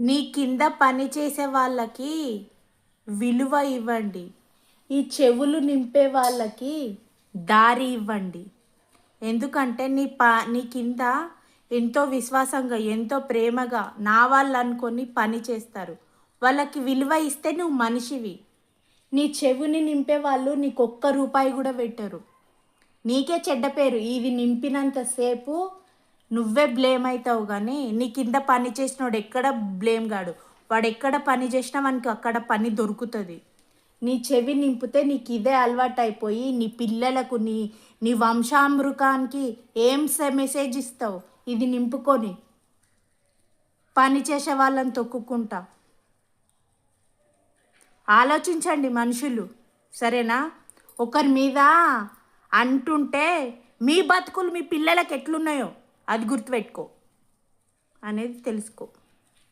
నీ కింద పని చేసే వాళ్ళకి విలువ ఇవ్వండి. ఈ చెవులు నింపే వాళ్ళకి దారి ఇవ్వండి. ఎందుకంటే నీ పా నీ కింద ఎంతో విశ్వాసంగా ఎంతో ప్రేమగా నా వాళ్ళు అనుకొని పని చేస్తారు. వాళ్ళకి విలువ ఇస్తే నువ్వు మనిషివి. నీ చెవుని నింపే వాళ్ళు నీకు ఒక్క రూపాయి కూడా పెట్టరు. నీకే చెడ్డ పేరు. ఇది నింపినంతసేపు నువ్వే బ్లేమ్ అవుతావు కానీ నీ కింద పని చేసినోడు ఎక్కడ బ్లేమ్ గాడు? వాడు ఎక్కడ పని చేసినా వానికి అక్కడ పని దొరుకుతుంది. నీ చెవి నింపితే నీకు ఇదే అలవాటు అయిపోయి నీ పిల్లలకు నీ నీ వంశామృకానికి ఏం మెసేజ్ ఇస్తావు? ఇది నింపుకొని పని చేసే వాళ్ళని తొక్కుకుంటా. ఆలోచించండి మనుషులు సరేనా? ఒకరి మీద అంటుంటే మీ బతుకులు మీ పిల్లలకు ఎట్లున్నాయో? అది గుర్తుపెట్టుకో. అనేది తెలుసుకో.